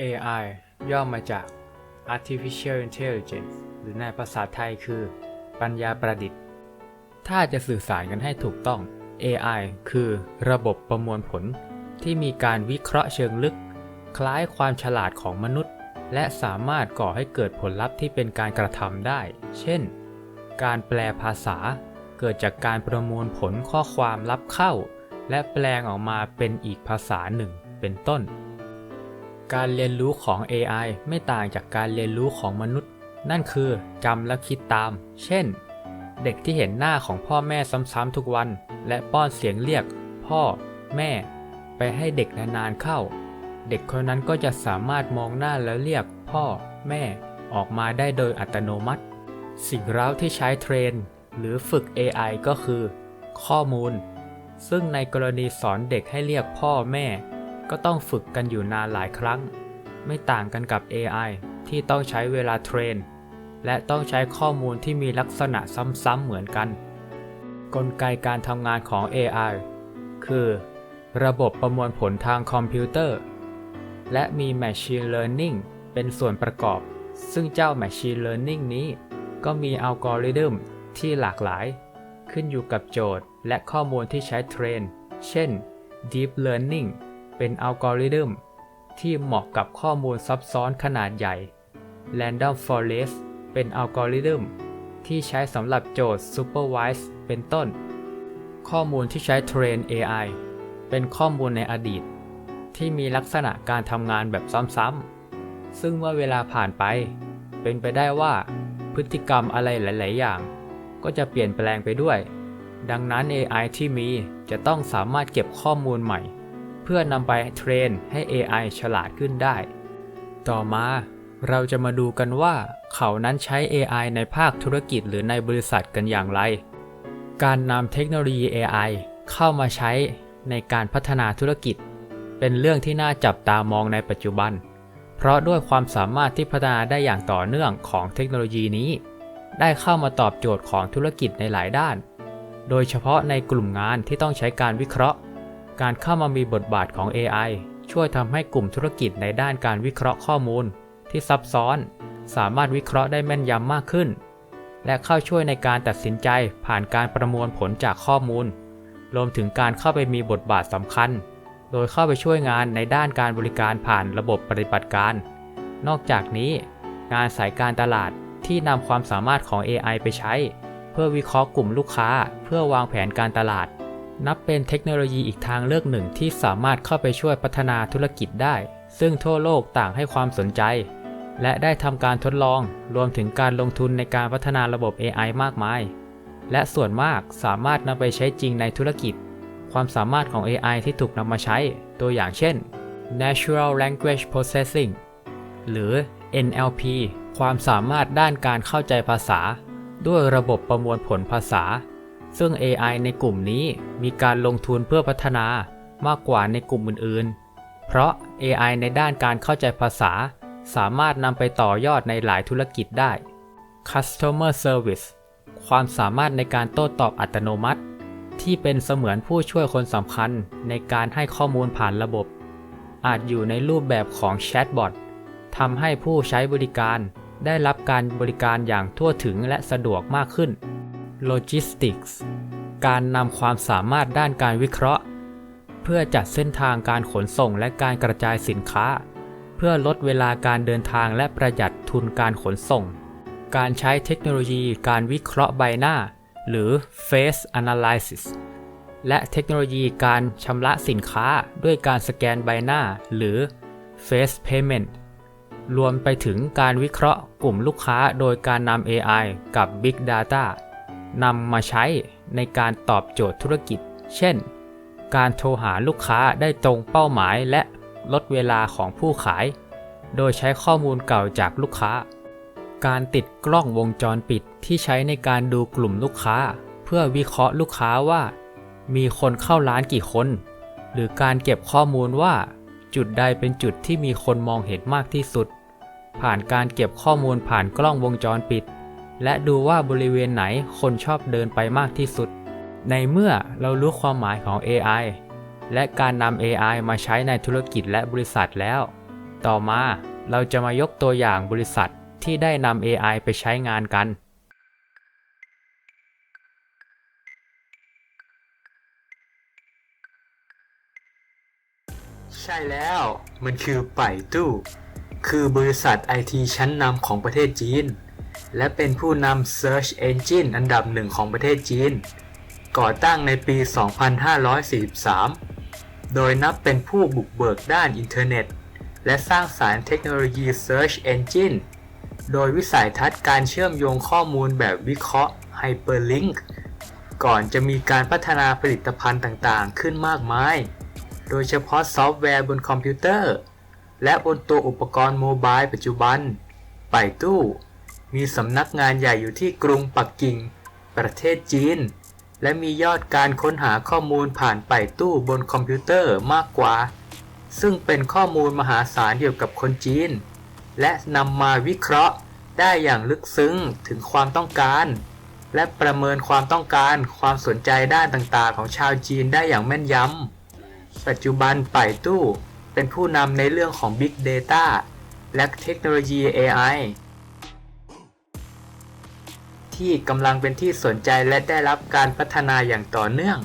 AI ย่อมาจาก Artificial Intelligence หรือในภาษาไทยคือ ปัญญาประดิษฐ์ ถ้าจะสื่อสารกันให้ถูกต้อง AI คือระบบประมวลผล ที่มีการวิเคราะห์เชิงลึก คล้ายความฉลาดของมนุษย์ และสามารถก่อให้เกิดผลลัพธ์ที่เป็นการกระทำได้ เช่น การแปลภาษา เกิดจากการประมวลผลข้อความรับเข้า และแปลงออกมาเป็นอีกภาษาหนึ่ง เป็นต้น การเรียนรู้ของ AI ไม่ต่างจากการเรียนรู้ของมนุษย์ นั่นคือจำและคิดตาม เช่น เด็กที่เห็นหน้าของพ่อแม่ซ้ำๆทุกวัน และป้อนเสียงเรียก พ่อ แม่ ไปให้เด็กนานๆเข้า เด็กคนนั้นก็จะสามารถมองหน้าแล้วเรียก พ่อ แม่ ออกมาได้โดยอัตโนมัติ สิ่งเร้าที่ใช้เทรน หรือฝึก AI ก็คือ ข้อมูล ซึ่งในกรณีสอนเด็กให้เรียกพ่อแม่ ก็ต้องฝึกกันอยู่นานหลายครั้ง ไม่ต่างกันกับ AI ที่ต้องใช้เวลาเทรน และต้องใช้ข้อมูลที่มีลักษณะซ้ำๆเหมือนกัน กลไกการทำงานของ AI คือ ระบบประมวลผลทางคอมพิวเตอร์ และมี Machine Learning เป็นส่วนประกอบ ซึ่งเจ้า Machine Learning นี้ ก็มีอัลกอริทึมที่หลากหลาย ขึ้นอยู่กับโจทย์และข้อมูลที่ใช้เทรน เช่น Deep Learning เป็นอัลกอริทึมที่เหมาะกับข้อมูลซับซ้อนขนาดใหญ่ Random Forest เป็นอัลกอริทึมที่ใช้สำหรับโจทย์ Supervised เป็นต้น ข้อมูลที่ใช้เทรน AI เป็นข้อมูลในอดีต ที่มีลักษณะการทำงานแบบซ้ำๆ ซึ่งเมื่อเวลาผ่านไป เป็นไปได้ว่าพฤติกรรมอะไรหลาย ๆ อย่าง ก็จะเปลี่ยนแปลงไปด้วย ดังนั้น AI ที่มีจะต้องสามารถเก็บข้อมูลใหม่ เพื่อนำไปเทรนให้ AI ฉลาดขึ้นได้ ต่อมาเราจะมาดูกันว่า เขานั้นใช้ AI ในภาคธุรกิจหรือในบริษัทกันอย่างไร การนำเทคโนโลยี AI เข้ามาใช้ในการพัฒนาธุรกิจ เป็นเรื่องที่น่าจับตามองในปัจจุบัน เพราะด้วยความสามารถที่พัฒนาได้อย่างต่อเนื่องของเทคโนโลยีนี้ ได้เข้ามาตอบโจทย์ของธุรกิจในหลายด้าน โดยเฉพาะในกลุ่มงานที่ต้องใช้การวิเคราะห์ การเข้ามามีบทบาทของ AI ช่วยทำให้กลุ่มธุรกิจในด้านการวิเคราะห์ข้อมูล ที่ซับซ้อน สามารถวิเคราะห์ได้แม่นยำมากขึ้น และเข้าช่วยในการตัดสินใจผ่านการประมวลผลจากข้อมูล รวมถึงการเข้าไปมีบทบาทสำคัญ โดยเข้าไปช่วยงานในด้านการบริการผ่านระบบปฏิบัติการ นอกจากนี้ งานสายการตลาดที่นำความสามารถของ AI ไปใช้ เพื่อวิเคราะห์กลุ่มลูกค้า เพื่อวางแผนการตลาด นับเป็นเทคโนโลยีอีกทางเลือกหนึ่งที่สามารถเข้าไปช่วยพัฒนาธุรกิจได้ ซึ่งทั่วโลกต่างให้ความสนใจ และได้ทำการทดลอง รวมถึงการลงทุนในการพัฒนาระบบ AI มากมาย และส่วนมากสามารถนำไปใช้จริงในธุรกิจ ความสามารถของ AI ที่ถูกนำมาใช้ ตัวอย่างเช่น Natural Language Processing หรือ NLP ความสามารถด้านการเข้าใจภาษา ด้วยระบบประมวลผลภาษา ซึ่ง AI ในกลุ่มนี้มีการลงทุนเพื่อพัฒนามากกว่าในกลุ่มอื่นๆ เพราะ AI ในด้านการเข้าใจภาษา สามารถนำไปต่อยอดในหลายธุรกิจได้ Customer Service ความสามารถในการโต้ตอบอัตโนมัติ ที่เป็นเสมือนผู้ช่วยคนสำคัญในการให้ข้อมูลผ่านระบบ อาจอยู่ในรูปแบบของแชทบอททำให้ผู้ใช้บริการได้รับการบริการอย่างทั่วถึงและสะดวกมากขึ้น Logistics การนำความสามารถด้านการวิเคราะห์ เพื่อจัดเส้นทางการขนส่งและการกระจายสินค้า เพื่อลดเวลาการเดินทางและประหยัดทุนการขนส่ง การใช้เทคโนโลยีการวิเคราะห์ใบหน้า หรือ Face Analysis และเทคโนโลยีการชำระสินค้าด้วยการสแกนใบหน้า หรือ Face Payment รวมไปถึงการวิเคราะห์กลุ่มลูกค้าโดยการนำ AI กับ Big Data นำมาใช้ในการตอบโจทย์ธุรกิจ เช่น การโทรหาลูกค้าได้ตรงเป้าหมายและลดเวลาของผู้ขาย โดยใช้ข้อมูลเก่าจากลูกค้า การติดกล้องวงจรปิดที่ใช้ในการดูกลุ่มลูกค้า เพื่อวิเคราะห์ลูกค้าว่า มีคนเข้าร้านกี่คน หรือการเก็บข้อมูลว่า จุดใดเป็นจุดที่มีคนมองเห็นมากที่สุด ผ่านการเก็บข้อมูลผ่านกล้องวงจรปิด และดูว่าบริเวณไหนคนชอบเดินไปมากที่สุด ในเมื่อเรารู้ความหมายของ AI และการนำ AI มาใช้ในธุรกิจและบริษัทแล้ว ต่อมาเราจะมายกตัวอย่างบริษัทที่ได้นำ AI ไปใช้งานกัน ใช่แล้วมันคือไปตู้ คือบริษัทไอทีชั้นนำของประเทศจีน และเป็นผู้นำ Search Engine อันดับหนึ่งของประเทศจีน ก่อตั้งในปี 2543 โดยนับเป็นผู้บุกเบิกด้านอินเทอร์เน็ต และสร้างสารเทคโนโลยี Search Engine โดยวิสัยทัศน์การเชื่อมโยงข้อมูลแบบวิเคราะห์ Hyperlink ก่อนจะมีการพัฒนาผลิตภัณฑ์ต่างๆ ขึ้นมากมาย โดยเฉพาะซอฟต์แวร์บนคอมพิวเตอร์ และบนตัวอุปกรณ์โมบายปัจจุบัน ไปตู้ มีสำนักงานใหญ่อยู่ที่กรุงปักกิ่ง ประเทศจีน และมียอดการค้นหาข้อมูลผ่านไปตู้บนคอมพิวเตอร์มากกว่า ซึ่งเป็นข้อมูลมหาศาลเกี่ยวกับคนจีน และนำมาวิเคราะห์ได้อย่างลึกซึ้งถึงความต้องการ และประเมินความต้องการความสนใจด้านต่างๆ ของชาวจีนได้อย่างแม่นยำ ปัจจุบันป่ายตู้เป็นผู้นำในเรื่องของ Big Data และเทคโนโลยี AI ที่กำลังเป็นที่สนใจและได้รับการพัฒนาอย่างต่อเนื่อง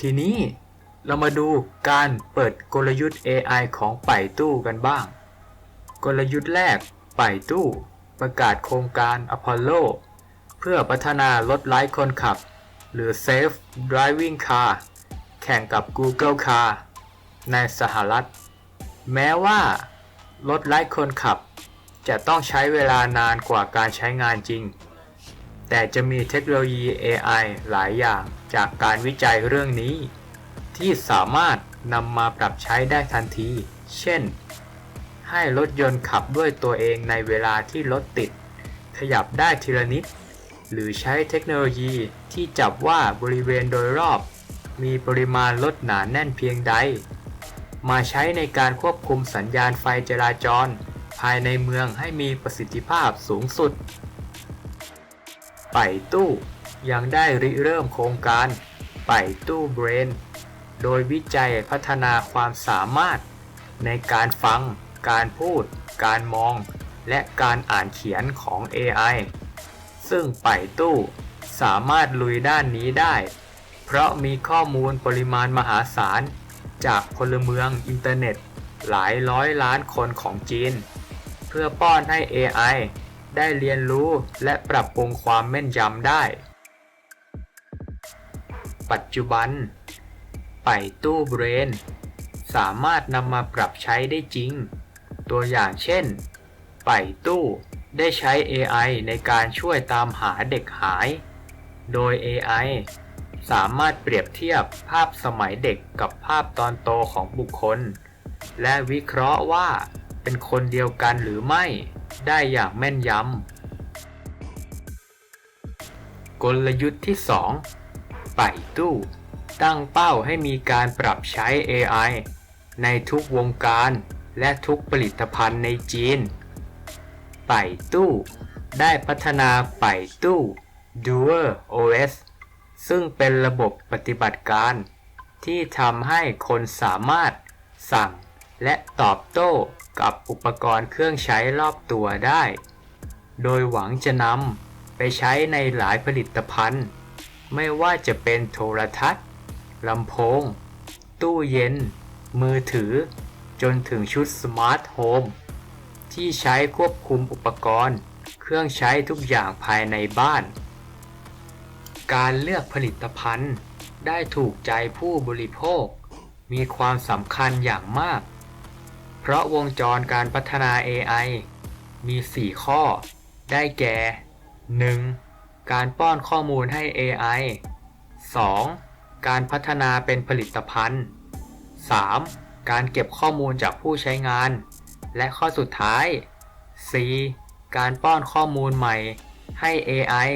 ทีนี้เรามาดูการเปิดกลยุทธ์ AI ของป่ายตู้กันบ้าง กลยุทธ์แรกป่ายตู้ ประกาศโครงการ Apollo เพื่อพัฒนารถไร้คนขับ หรือ Safe Driving Car แข่งกับ Google Car ในสหรัฐ แม้ว่า รถไร้คนขับ จะต้องใช้เวลานานกว่าการใช้งานจริง แต่จะมีเทคโนโลยี AI หลายอย่างจากการวิจัยเรื่องนี้ ที่สามารถนำมาปรับใช้ได้ทันที เช่น ให้รถยนต์ขับด้วยตัวเองในเวลาที่รถติด ขยับได้ทีละนิด หรือใช้เทคโนโลยีที่จับว่าบริเวณโดยรอบ มีปริมาณรถหนาแน่นเพียงใด มาใช้ในการควบคุมสัญญาณไฟจราจร ภายในเมืองให้มีประสิทธิภาพสูงสุด ไปตู้ยังได้ริเริ่มโครงการไปตู้เบรน โดยวิจัยพัฒนาความสามารถ ในการฟัง การพูด การมอง และการอ่านเขียนของ AI ซึ่งไปตู้สามารถลุยด้านนี้ได้ เพราะมีข้อมูลปริมาณมหาศาล จากพลเมืองอินเทอร์เน็ตหลายร้อยล้านคนของจีน เพื่อป้อนให้ AI ได้เรียนรู้และปรับปรุงความแม่นยำได้ ปัจจุบัน ไปตู้เบรน สามารถนำมาปรับใช้ได้จริง ตัวอย่างเช่น ไปตู้ได้ใช้ AI ในการช่วยตามหาเด็กหาย โดย AI สามารถเปรียบเทียบภาพสมัยเด็กกับภาพตอนโตของบุคคล และวิเคราะห์ว่าเป็นคนเดียวกันหรือไม่ได้อย่างแม่นยำ กลยุทธ์ที่ 2 ไปตู้ ตั้งเป้าให้มีการปรับใช้ AI ในทุกวงการและทุกผลิตภัณฑ์ในจีน ไปตู้ ได้พัฒนาไปตู้ Dual OS ซึ่งเป็นระบบปฏิบัติการ ที่ทำให้คนสามารถสั่งและตอบโต้กับอุปกรณ์เครื่องใช้รอบตัวได้ โดยหวังจะนำไปใช้ในหลายผลิตภัณฑ์ ไม่ว่าจะเป็นโทรทัศน์ลำโพง ตู้เย็น มือถือ จนถึงชุดสมาร์ทโฮมที่ใช้ควบคุมอุปกรณ์ เครื่องใช้ทุกอย่างภายในบ้าน การเลือกผลิตภัณฑ์ได้ถูกใจผู้บริโภค มีความสำคัญอย่างมาก เพราะวงจรการพัฒนา AI มี 4 ข้อ ได้แก่ 1. การป้อนข้อมูลให้ AI 2. การพัฒนาเป็นผลิตภัณฑ์ 3. การเก็บข้อมูลจากผู้ใช้งาน และข้อสุดท้าย 4. การป้อนข้อมูลใหม่ให้ AI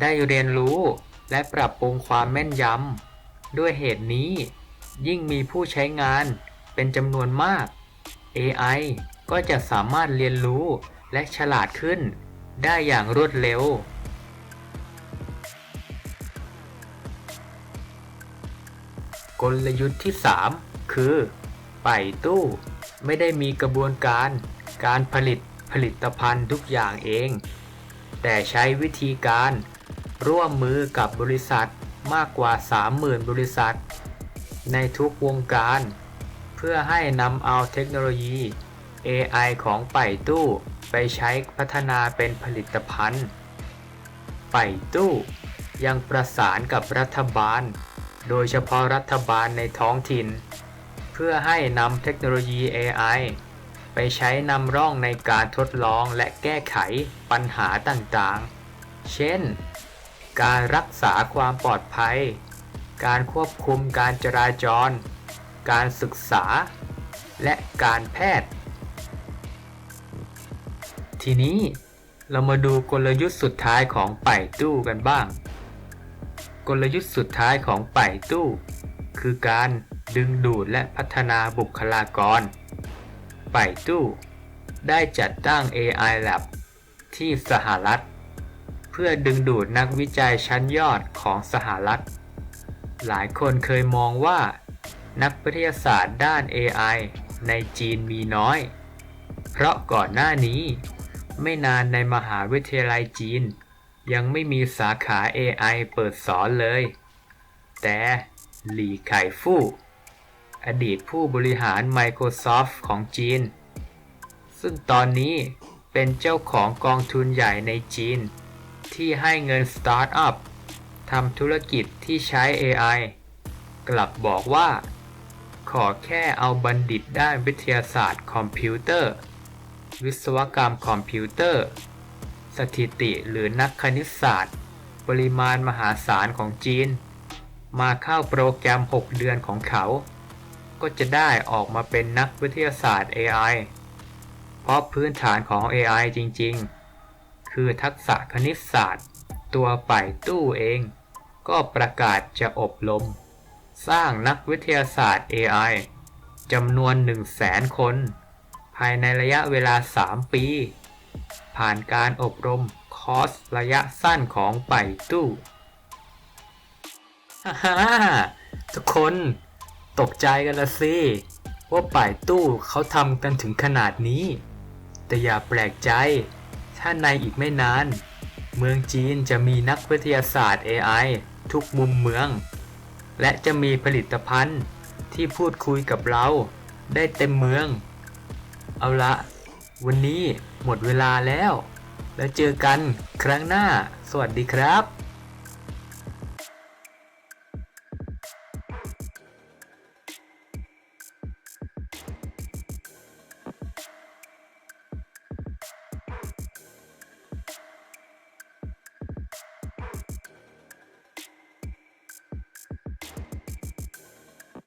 ได้เรียนรู้ และปรับปรุงความแม่นยำ ด้วยเหตุนี้ ยิ่งมีผู้ใช้งานเป็นจำนวนมาก AI ก็จะสามารถเรียนรู้และฉลาดขึ้น ได้อย่างรวดเร็ว กลยุทธ์ที่ 3 คือ ไปตู้ ไม่ได้มีกระบวนการการผลิตผลิตภัณฑ์ทุกอย่างเอง แต่ใช้วิธีการ ร่วมมือกับบริษัทมากกว่า 30,000 บริษัท ในทุกวงการ เพื่อให้นำเอาเทคโนโลยี AI ของไปตู้ไปใช้พัฒนาเป็นผลิตภัณฑ์ ไปตู้ยังประสานกับรัฐบาล โดยเฉพาะรัฐบาลในท้องถิ่น เพื่อให้นำเทคโนโลยี AI ไปใช้นำร่องในการทดลองและแก้ไขปัญหาต่างๆ เช่น การรักษาความปลอดภัย การควบคุมการจราจร การศึกษา และการแพทย์ ทีนี้เรามาดูกลยุทธ์สุดท้ายของไปตู้กันบ้าง กลยุทธ์สุดท้ายของไปตู้ คือการดึงดูดและพัฒนาบุคลากร ไปตู้ ได้จัดตั้ง AI Lab ที่สหรัฐ เพื่อดึงดูดนักวิจัยชั้นยอดของสหรัฐ หลายคนเคยมองว่า นักวิทยาศาสตร์ด้าน AI ในจีนมีน้อย เพราะก่อนหน้านี้ ไม่นานในมหาวิทยาลัยจีน ยังไม่มีสาขา AI เปิดสอนเลย แต่หลี่ไข่ฟู่อดีตผู้บริหาร Microsoft ของจีน ซึ่งตอนนี้เป็นเจ้าของกองทุนใหญ่ในจีน ที่ให้เงินสตาร์ทอัพทำธุรกิจที่ใช้ AI กลับบอกว่า ขอแค่เอาบัณฑิตด้านวิทยาศาสตร์คอมพิวเตอร์ วิศวกรรมคอมพิวเตอร์ สถิติหรือนักคณิตศาสตร์ ปริมาณมหาศาลของจีน มาเข้าโปรแกรม 6 เดือนของเขา ก็จะได้ออกมาเป็นนักวิทยาศาสตร์ AI เพราะพื้นฐานของ AI จริง ๆ คือทักษะคณิตศาสตร์ ตัวป่ายตู้เอง ก็ประกาศจะอบรม สร้างนักวิทยาศาสตร์ AI จำนวน 1 0 0 0 0แสนคน ภายในระยะเวลา 3 ปี ผ่านการอบรมคอร์สระยะสั้นของป่ายตู้ฮ่าฮ่าทุกคนตกใจกันละสิว่าป่ายตู้เขาทำกันถึงขนาดนี้ แต่อย่าแปลกใจ ถ้าในอีกไม่นาน เมืองจีนจะมีนักวิทยาศาสตร์ AI ทุกมุมเมือง และจะมีผลิตภัณฑ์ที่พูดคุยกับเราได้เต็มเมือง เอาละ วันนี้หมดเวลาแล้ว แล้วเจอกันครั้งหน้า สวัสดีครับ